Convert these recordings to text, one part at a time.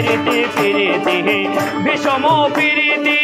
পিরিতি পিরিতি বিষম পিরিতি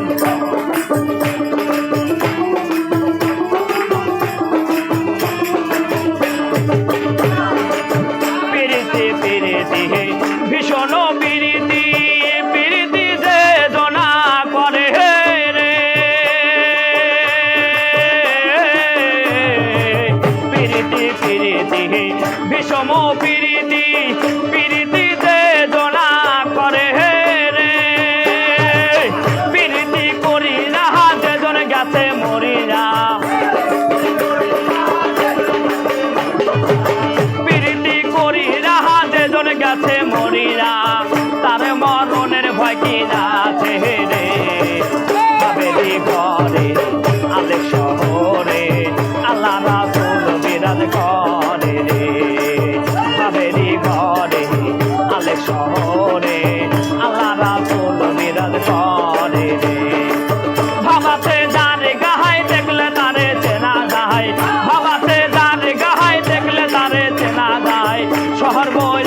London. করে রে। ভাবাতে যার গাহাই দেখলে তারে চেনা যায়। ভাবাতে যার গাহাই দেখলে তারে শহর বই